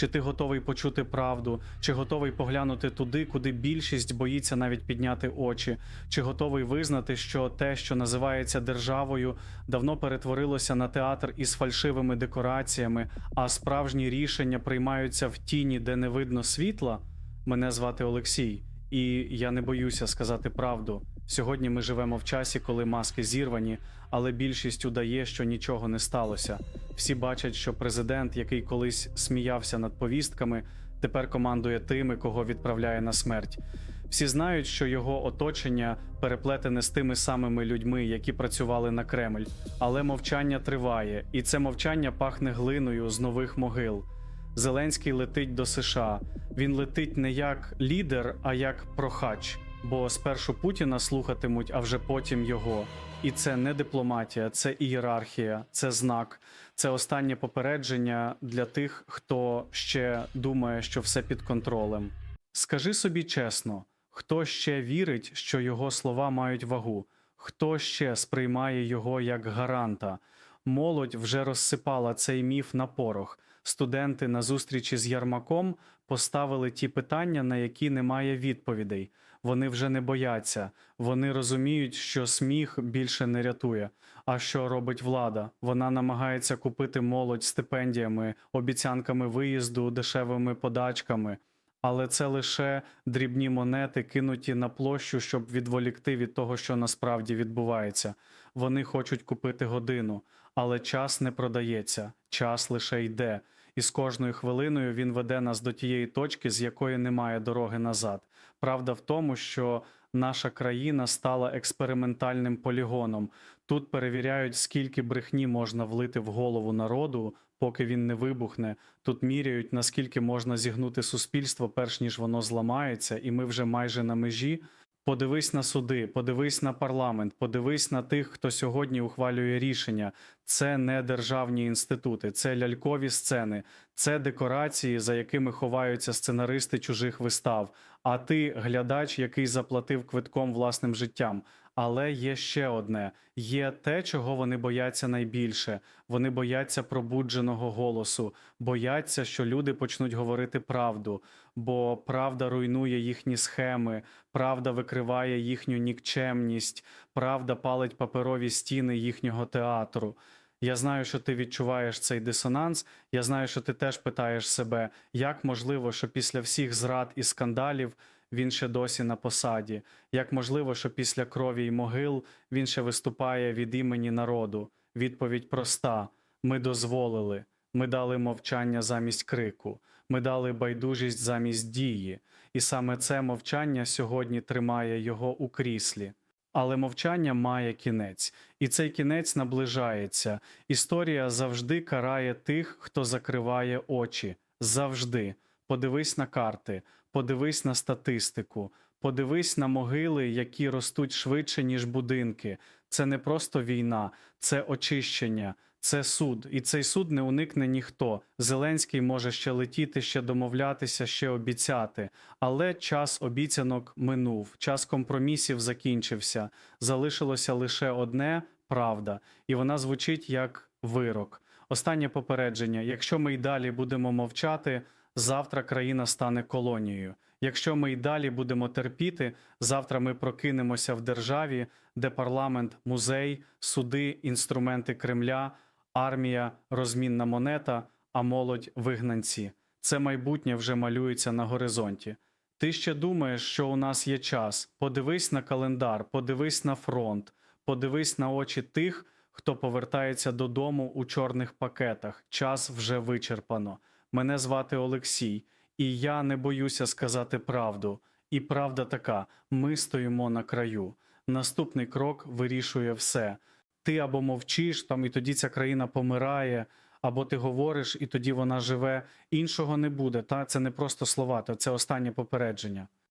Чи ти готовий почути правду, чи готовий поглянути туди, куди більшість боїться навіть підняти очі, чи готовий визнати, що те, що називається державою, давно перетворилося на театр із фальшивими декораціями, а справжні рішення приймаються в тіні, де не видно світла? Мене звати Олексій, і я не боюся сказати правду. Сьогодні ми живемо в часі, коли маски зірвані, але більшість удає, що нічого не сталося. Всі бачать, що президент, який колись сміявся над повістками, тепер командує тими, кого відправляє на смерть. Всі знають, що його оточення переплетене з тими самими людьми, які працювали на Кремль. Але мовчання триває, і це мовчання пахне глиною з нових могил. Зеленський летить до США. Він летить не як лідер, а як прохач. Бо спершу Путіна слухатимуть, а вже потім його. І це не дипломатія, це ієрархія, це знак, це останнє попередження для тих, хто ще думає, що все під контролем. Скажи собі чесно, хто ще вірить, що його слова мають вагу, хто ще сприймає його як гаранта. Молодь вже розсипала цей міф на порох. Студенти на зустрічі з Ярмаком поставили ті питання, на які немає відповідей. Вони вже не бояться, вони розуміють, що сміх більше не рятує. А що робить влада? Вона намагається купити молодь стипендіями, обіцянками виїзду, дешевими подачками. Але це лише дрібні монети, кинуті на площу, щоб відволікти від того, що насправді відбувається. Вони хочуть купити годину, але час не продається, час лише йде. І з кожною хвилиною він веде нас до тієї точки, з якої немає дороги назад. Правда в тому, що наша країна стала експериментальним полігоном. Тут перевіряють, скільки брехні можна влити в голову народу, поки він не вибухне. Тут міряють, наскільки можна зігнути суспільство, перш ніж воно зламається, і ми вже майже на межі. Подивись на суди, подивись на парламент, подивись на тих, хто сьогодні ухвалює рішення. Це не державні інститути, це лялькові сцени, це декорації, за якими ховаються сценаристи чужих вистав. А ти глядач, який заплатив квитком власним життям. Але є ще одне: є те, чого вони бояться найбільше. Вони бояться пробудженого голосу, бояться, що люди почнуть говорити правду, бо правда руйнує їхні схеми, правда викриває їхню нікчемність, правда палить паперові стіни їхнього театру. Я знаю, що ти відчуваєш цей дисонанс. Я знаю, що ти теж питаєш себе, як можливо, що після всіх зрад і скандалів він ще досі на посаді, як можливо, що після крові й могил він ще виступає від імені народу. Відповідь проста: ми дозволили, ми дали мовчання замість крику, ми дали байдужість замість дії, і саме це мовчання сьогодні тримає його у кріслі. Але мовчання має кінець, і цей кінець наближається. Історія завжди карає тих, хто закриває очі. Завжди. Подивись на карти, подивись на статистику, подивись на могили, які ростуть швидше, ніж будинки. Це не просто війна, це очищення, це суд. І цей суд не уникне ніхто. Зеленський може ще летіти, ще домовлятися, ще обіцяти. Але час обіцянок минув, час компромісів закінчився. Залишилося лише одне правда, і вона звучить як вирок. Останнє попередження: якщо ми й далі будемо мовчати, завтра країна стане колонією. Якщо ми й далі будемо терпіти, завтра ми прокинемося в державі, де парламент, музей, суди, інструменти Кремля, армія, розмінна монета, а молодь вигнанці. Це майбутнє вже малюється на горизонті. Ти ще думаєш, що у нас є час. Подивись на календар, подивись на фронт, подивись на очі тих, хто повертається додому у чорних пакетах. Час вже вичерпано. Мене звати Олексій, і я не боюся сказати правду. І правда така: ми стоїмо на краю. Наступний крок вирішує все. Ти або мовчиш, там і тоді ця країна помирає, або ти говориш, і тоді вона живе. Іншого не буде. Та це не просто слова, то це останнє попередження.